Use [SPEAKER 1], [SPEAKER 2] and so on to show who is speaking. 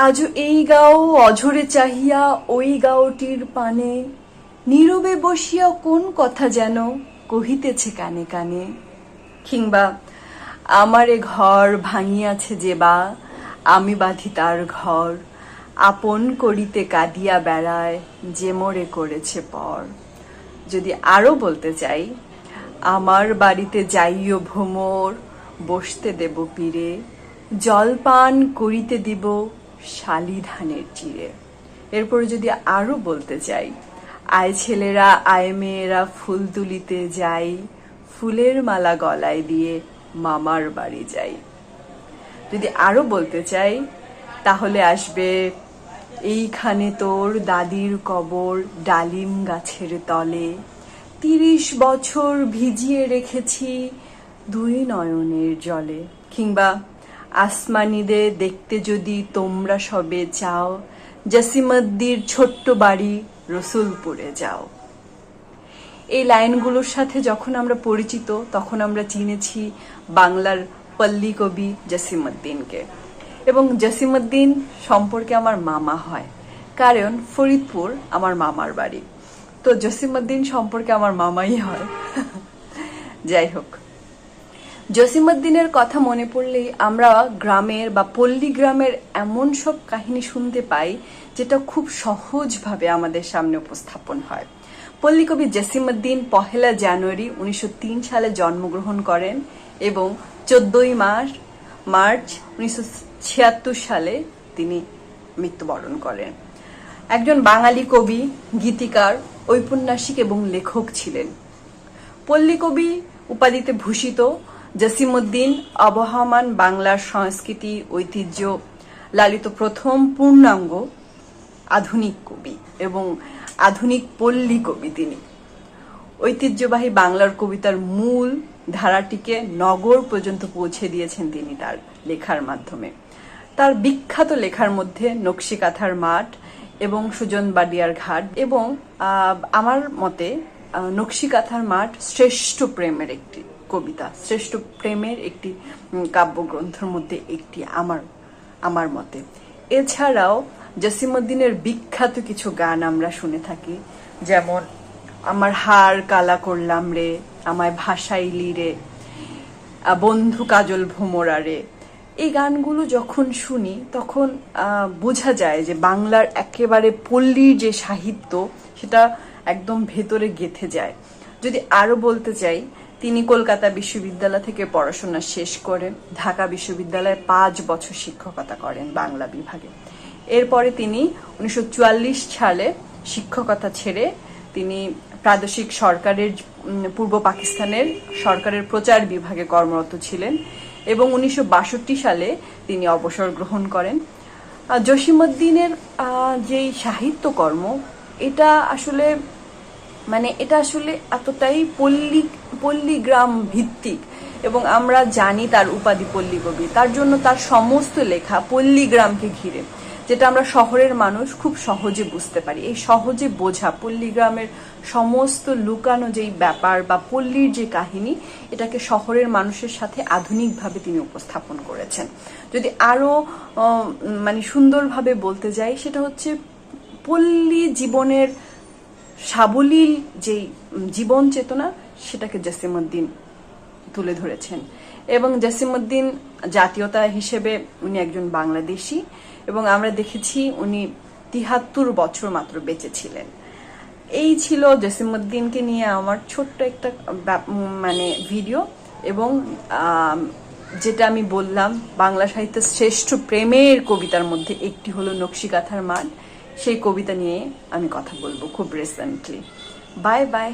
[SPEAKER 1] আজও এই গাও অঝরে চাহিয়া, ওই গাওটির পানে। নীরবে বসিয়া কোন কথা যেন কহিতেছে কানে কানে। কিংবা, আমারে ঘর ভাঙিয়াছে যে বা, আমি বাঁধি তার ঘর। আপন করিতে কাঁদিয়া বেড়ায় যে মোরে করেছে পর। যদি আরও বলতে চাই, আমার বাড়িতে যাইও ভ্রমর, বসতে দেব পীরে। জলপান করিতে দিব শালি ধানের চিড়ে এরপরে যদি আরও বলতে চাই, আয় ছেলেরা, আয় মেয়েরা ফুল তুলিতে যাই, ফুলের মালা গলায় দিয়ে মামার বাড়ি যাই। যদি আরও বলতে চাই, তাহলে আসবে, এইখানে তোর দাদির কবর ডালিম গাছের তলে। তিরিশ বছর ভিজিয়ে রেখেছি দুই নয়নের জলে, কিংবা আসমানিদের দেখতে যদি তোমরা সবে চাও জাসিমদ্দির ছোট্ট বাড়ি রসুলপুরে যাও। এই লাইনগুলোর সাথে যখন আমরা পরিচিত, তখন আমরা চিনেছি বাংলার পল্লী কবি জসিমুদ্দিনকে। এবং জসিমুদ্দিন সম্পর্কে আমার মামা হয়, কারণ ফরিদপুর আমার মামার বাড়ি। তো জসিমুদ্দিন সম্পর্কে আমার মামাই হয়। যাই হোক। জসিমুদ্দিনের কথা মনে পড়লেই আমরা গ্রামের বা পল্লী গ্রামের এমন সব কাহিনী শুনতে পাই, যেটা খুব সহজভাবে আমাদের সামনে উপস্থাপন হয়। পল্লী কবি জসিমুদ্দিন পহেলা জানুয়ারি উনিশশো তিন সালে জন্মগ্রহণ করেন এবং চোদ্দই মার্চ মার্চ উনিশশো ছিয়াত্তর সালে তিনি মৃত্যুবরণ করেন। একজন বাঙালি কবি, গীতিকার, ঔপন্যাসিক এবং লেখক ছিলেন। পল্লী কবি উপাধিতে ভূষিত জসিমুদ্দিন আবহমান বাংলার সংস্কৃতি, ঐতিহ্য, লালিত প্রথম পূর্ণাঙ্গ আধুনিক কবি এবং আধুনিক পল্লী কবি তিনি। ঐতিহ্যবাহী বাংলার কবিতার মূল ধারাটিকে নগর পর্যন্ত পৌঁছে দিয়েছেন তিনি তার লেখার মাধ্যমে। তার বিখ্যাত লেখার মধ্যে নকশিকাথার মাঠ এবং সুজন বাডিয়ার ঘাট এবং আমার মতে নকশিকাথার মাঠ শ্রেষ্ঠ প্রেমের একটি কবিতা, শ্রেষ্ঠ প্রেমের একটি কাব্যগ্রন্থের মধ্যে একটি আমার আমার মতে। এছাড়াও জসিমুদ্দিনের বিখ্যাত কিছু গান আমরা শুনে থাকি, যেমন, আমার হার কালা করলাম রে, আমায় ভাসাইলি রে বন্ধু কাজল ভোমরা রে। এই গানগুলো যখন শুনি, তখন বোঝা যায় যে বাংলার একেবারে পল্লীর যে সাহিত্য, সেটা একদম ভেতরে গেথে যায়। যদি আরও বলতে চাই তিনি কলকাতা বিশ্ববিদ্যালয় থেকে পড়াশোনা শেষ করে ঢাকা বিশ্ববিদ্যালয়ে পাঁচ বছর শিক্ষকতা করেন বাংলা বিভাগে। এরপরে তিনি উনিশশো চুয়াল্লিশ সালে শিক্ষকতা ছেড়ে তিনি প্রাদেশিক সরকারের পূর্ব পাকিস্তানের সরকারের প্রচার বিভাগে কর্মরত ছিলেন এবং উনিশশো বাষট্টি সালে তিনি অবসর গ্রহণ করেন। জসিমুদ্দিনের যেই সাহিত্যকর্ম, এটা আসলে মানে এটা আসলে এতটাই পল্লী, পল্লীগ্রাম ভিত্তিক এবং আমরা জানি তার উপাধি পল্লী কবি তার জন্য তার সমস্ত লেখা পল্লীগ্রামকে ঘিরে, যেটা আমরা শহরের মানুষ খুব সহজে বুঝতে পারি। এই সহজে বোঝা পল্লীগ্রামের সমস্ত লুকানো যেই ব্যাপার বা পল্লীর যে কাহিনী, এটাকে শহরের মানুষের সাথে আধুনিকভাবে তিনি উপস্থাপন করেছেন। যদি আরও মানে সুন্দরভাবে বলতে যাই, সেটা হচ্ছে পল্লী জীবনের সাবলীল যেই জীবন চেতনা, সেটাকে জসিমুদ্দিন তুলে ধরেছেন। এবং জসিমুদ্দিন জাতীয়তা হিসেবে উনি একজন বাংলাদেশি এবং আমরা দেখেছি উনি তিহাত্তর বছর মাত্র বেঁচে ছিলেন এই ছিল জসিমুদ্দিনকে নিয়ে আমার ছোট্ট একটা মানে ভিডিও এবং যেটা আমি বললাম, বাংলা সাহিত্যের শ্রেষ্ঠ প্রেমের কবিতার মধ্যে একটি হলো নকশিকাথার মান সেই কবিতা নিয়ে আমি কথা বলব খুব রিসেন্টলি বাই বাই